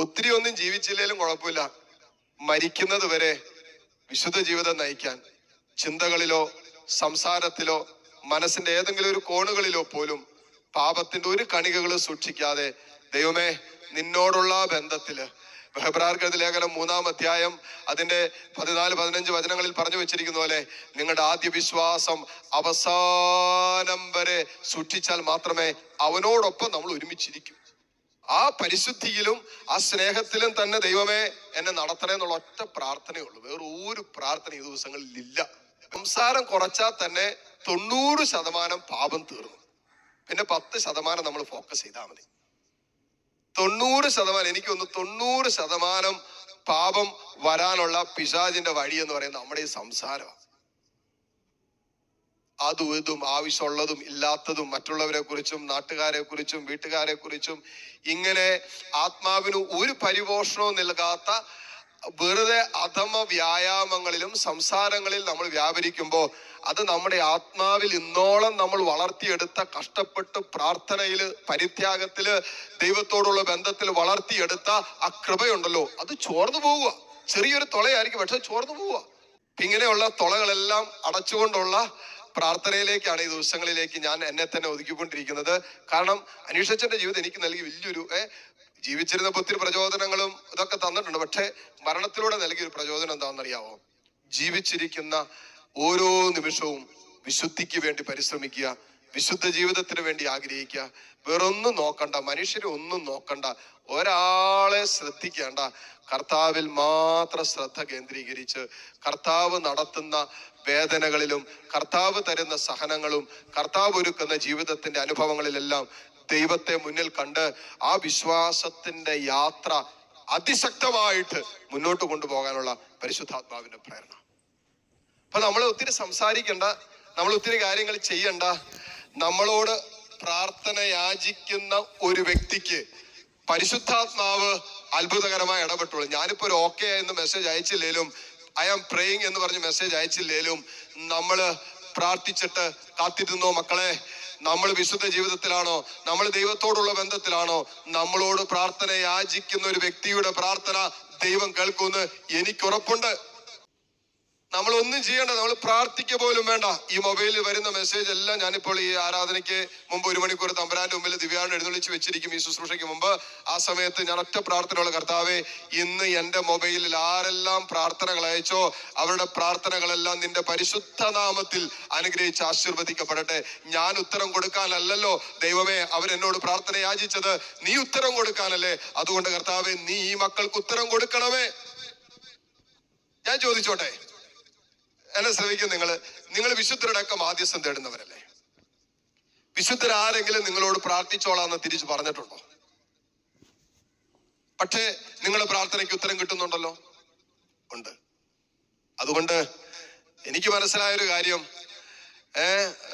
ഒത്തിരി ഒന്നും ജീവിച്ചില്ലേലും കുഴപ്പമില്ല. മരിക്കുന്നത് വരെ വിശുദ്ധ ജീവിതം നയിക്കാൻ ചിന്തകളിലോ സംസാരത്തിലോ മനസ്സിന്റെ ഏതെങ്കിലും ഒരു കോണുകളിലോ പോലും പാപത്തിന്റെ ഒരു കണികകളും സൂക്ഷിക്കാതെ ദൈവമേ നിന്നോടുള്ള ബന്ധത്തിൽ. ഹെബ്രാർക്കെഴുതി ലേഖനം മൂന്നാം അധ്യായം അതിന്റെ പതിനാല് പതിനഞ്ച് വചനങ്ങളിൽ പറഞ്ഞു വെച്ചിരിക്കുന്ന പോലെ നിങ്ങളുടെ ആദ്യ വിശ്വാസം അവസാനം വരെ സൂക്ഷിച്ചാൽ മാത്രമേ അവനോടൊപ്പം നമ്മൾ ഒരുമിച്ചിരിക്കൂ. ആ പരിശുദ്ധിയിലും ആ സ്നേഹത്തിലും തന്നെ ദൈവമേ എന്നെ നടത്തണേ എന്നുള്ള ഒറ്റ പ്രാർത്ഥനയേ ഉള്ളൂ വേറെ ഒരു പ്രാർത്ഥന ഈ ദിവസങ്ങളിൽ ഇല്ല. സംസാരം കുറച്ചാൽ തന്നെ തൊണ്ണൂറ് ശതമാനം പാപം തീർന്നു. പിന്നെ പത്ത് ശതമാനം നമ്മൾ ഫോക്കസ് ചെയ്താൽ മതി. തൊണ്ണൂറ് ശതമാനം എനിക്കൊന്ന് തൊണ്ണൂറ് ശതമാനം പാപം വരാനുള്ള പിശാജിന്റെ വഴി എന്ന് പറയുന്നത് നമ്മുടെ ഈ സംസാരമാണ്. അതും ഇതും ആവശ്യമുള്ളതും ഇല്ലാത്തതും മറ്റുള്ളവരെ കുറിച്ചും നാട്ടുകാരെ കുറിച്ചും വീട്ടുകാരെ കുറിച്ചും ഇങ്ങനെ ആത്മാവിന് ഒരു പരിപോഷണവും നൽകാത്ത വെറുതെ അധമ വ്യായാമങ്ങളിലും സംസാരങ്ങളിൽ നമ്മൾ വ്യാപരിക്കുമ്പോൾ അത് നമ്മുടെ ആത്മാവിൽ ഇന്നോളം നമ്മൾ വളർത്തിയെടുത്ത കഷ്ടപ്പെട്ട് പ്രാർത്ഥനയിൽ പരിത്യാഗത്തിൽ ദൈവത്തോടുള്ള ബന്ധത്തിൽ വളർത്തിയെടുത്ത ആ കൃപയുണ്ടല്ലോ. അത് ചോർന്നു പോവുക. ചെറിയൊരു തുളയായിരിക്കും പക്ഷെ ചോർന്നു പോവുക. ഇങ്ങനെയുള്ള തുളകളെല്ലാം അടച്ചുകൊണ്ടുള്ള പ്രാർത്ഥനയിലേക്കാണ് ഈ ദിവസങ്ങളിലേക്ക് ഞാൻ എന്നെ തന്നെ ഒതുക്കിക്കൊണ്ടിരിക്കുന്നത്. കാരണം അനീഷച്ചന്റെ ജീവിതം എനിക്ക് നൽകി വലിയൊരു ജീവിച്ചിരുന്ന ഒത്തിരി പ്രചോദനങ്ങളും ഇതൊക്കെ തന്നിട്ടുണ്ട്. പക്ഷേ മരണത്തിലൂടെ നൽകിയ ഒരു പ്രചോദനം എന്താണെന്നറിയാവോ? ജീവിച്ചിരിക്കുന്ന ഓരോ നിമിഷവും വിശുദ്ധിക്ക് വേണ്ടി പരിശ്രമിക്കുക വിശുദ്ധ ജീവിതത്തിന് വേണ്ടി ആഗ്രഹിക്കുക. വേറൊന്നും നോക്കണ്ട. മനുഷ്യരെ ഒന്നും നോക്കണ്ട. ഒരാളെ ശ്രദ്ധിക്കേണ്ട. കർത്താവിൽ മാത്രം ശ്രദ്ധ കേന്ദ്രീകരിച്ച് കർത്താവ് നടത്തുന്ന വേദനകളിലും കർത്താവ് തരുന്ന സഹനങ്ങളും കർത്താവ് ഒരുക്കുന്ന ജീവിതത്തിന്റെ അനുഭവങ്ങളിലെല്ലാം ദൈവത്തെ മുന്നിൽ കണ്ട് ആ വിശ്വാസത്തിന്റെ യാത്ര അതിശക്തമായിട്ട് മുന്നോട്ട് കൊണ്ടുപോകാനുള്ള പരിശുദ്ധാത്മാവിന്റെ പ്രേരണ. അപ്പൊ നമ്മൾ ഒത്തിരി സംസാരിക്കണ്ട. നമ്മൾ ഒത്തിരി കാര്യങ്ങൾ ചെയ്യണ്ട. നമ്മളോട് പ്രാർത്ഥന യാചിക്കുന്ന ഒരു വ്യക്തിക്ക് പരിശുദ്ധാത്മാവ് അത്ഭുതകരമായി ഇടപെട്ടുള്ളൂ. ഞാനിപ്പോ ഒരു ഓക്കെ എന്ന് മെസ്സേജ് അയച്ചില്ലേലും ഐ ആം പ്രേയിങ് എന്ന് പറഞ്ഞ് മെസ്സേജ് അയച്ചില്ലേലും നമ്മൾ പ്രാർത്ഥിച്ചിട്ട് കാത്തിരുന്നോ മക്കളെ? നമ്മൾ വിശുദ്ധ ജീവിതത്തിലാണോ? നമ്മൾ ദൈവത്തോടുള്ള ബന്ധത്തിലാണോ? നമ്മളോട് പ്രാർത്ഥന യാചിക്കുന്ന ഒരു വ്യക്തിയുടെ പ്രാർത്ഥന ദൈവം കേൾക്കുമെന്ന് എനിക്ക് ഉറപ്പുണ്ട് നമ്മൾ ഒന്നും ചെയ്യേണ്ട നമ്മൾ പ്രാർത്ഥിക്കുക പോലും വേണ്ട. ഈ മൊബൈലിൽ വരുന്ന മെസ്സേജ് എല്ലാം ഞാനിപ്പോൾ ഈ ആരാധനയ്ക്ക് മുമ്പ് ഒരു മണിക്കൂർ തമ്പരാന്റെ മുമ്പിൽ ദിവ്യാണ്ട് എഴുന്നള്ളിച്ച് വെച്ചിരിക്കും ഈ ശുശ്രൂഷയ്ക്ക് മുമ്പ്. ആ സമയത്ത് ഞാൻ ഒറ്റ പ്രാർത്ഥനയുള്ള കർത്താവെ ഇന്ന് എന്റെ മൊബൈലിൽ ആരെല്ലാം പ്രാർത്ഥനകൾ അയച്ചോ അവരുടെ പ്രാർത്ഥനകളെല്ലാം നിന്റെ പരിശുദ്ധ നാമത്തിൽ അനുഗ്രഹിച്ച് ആശീർവദിക്കപ്പെടട്ടെ. ഞാൻ ഉത്തരം കൊടുക്കാനല്ലല്ലോ. ദൈവമേ അവരെന്നോട് പ്രാർത്ഥന യാചിച്ചത് നീ ഉത്തരം കൊടുക്കാനല്ലേ. അതുകൊണ്ട് കർത്താവെ നീ ഈ മക്കൾക്ക് ഉത്തരം കൊടുക്കണമേ. ഞാൻ ചോദിച്ചോട്ടെ? എന്നെ ശ്രമിക്കും നിങ്ങൾ നിങ്ങൾ വിശുദ്ധരടക്കം ആദ്യസ്ഥം തേടുന്നവരല്ലേ? വിശുദ്ധരാരെങ്കിലും നിങ്ങളോട് പ്രാർത്ഥിച്ചോളാന്ന് തിരിച്ചു പറഞ്ഞിട്ടുണ്ടോ? പക്ഷേ നിങ്ങളുടെ പ്രാർത്ഥനയ്ക്ക് ഉത്തരം കിട്ടുന്നുണ്ടല്ലോ? ഉണ്ട്. അതുകൊണ്ട് എനിക്ക് മനസ്സിലായൊരു കാര്യം.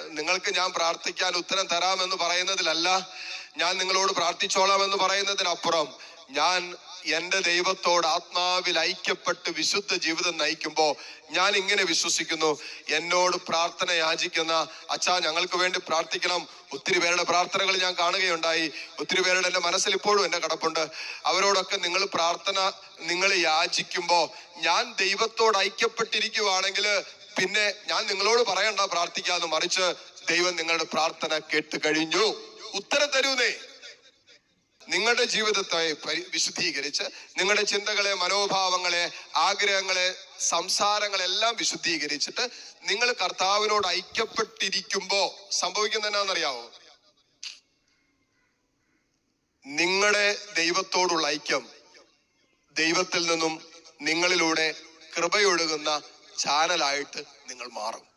നിങ്ങൾക്ക് ഞാൻ പ്രാർത്ഥിക്കാൻ ഉത്തരം തരാമെന്ന് പറയുന്നതിലല്ല ഞാൻ നിങ്ങളോട് പ്രാർത്ഥിച്ചോളാം എന്ന് പറയുന്നതിനപ്പുറം ഞാൻ എന്റെ ദൈവത്തോട് ആത്മാവിൽ ഐക്യപ്പെട്ട് വിശുദ്ധ ജീവിതം നയിക്കുമ്പോൾ ഞാൻ ഇങ്ങനെ വിശ്വസിക്കുന്നു. എന്നോട് പ്രാർത്ഥന യാചിക്കുന്ന അച്ഛാ ഞങ്ങൾക്ക് വേണ്ടി പ്രാർത്ഥിക്കണം. ഒത്തിരി പേരുടെ പ്രാർത്ഥനകൾ ഞാൻ കാണുകയുണ്ടായി. ഒത്തിരി പേരുടെ എന്റെ മനസ്സിൽ ഇപ്പോഴും എന്റെ കടപ്പുണ്ട്. അവരോടൊക്കെ നിങ്ങൾ പ്രാർത്ഥന നിങ്ങൾ യാചിക്കുമ്പോൾ ഞാൻ ദൈവത്തോട് ഐക്യപ്പെട്ടിരിക്കുവാണെങ്കിൽ പിന്നെ ഞാൻ നിങ്ങളോട് പറയണ്ട പ്രാർത്ഥിക്കാന്ന് മറിച്ച് ദൈവം നിങ്ങളുടെ പ്രാർത്ഥന കേട്ട് കഴിഞ്ഞു. ഉത്തരം തരൂന്നേ. നിങ്ങളുടെ ജീവിതത്തെ വിശുദ്ധീകരിച്ച് നിങ്ങളുടെ ചിന്തകളെ മനോഭാവങ്ങളെ ആഗ്രഹങ്ങളെ സംസാരങ്ങളെല്ലാം വിശുദ്ധീകരിച്ചിട്ട് നിങ്ങൾ കർത്താവിനോട് ഐക്യപ്പെട്ടിരിക്കുമ്പോ സംഭവിക്കുന്ന എന്നാണെന്നറിയാവോ? നിങ്ങളുടെ ദൈവത്തോടുള്ള ഐക്യം ദൈവത്തിൽ നിന്നും നിങ്ങളിലൂടെ കൃപയൊഴുകുന്ന ചാനലായിട്ട് നിങ്ങൾ മാറും.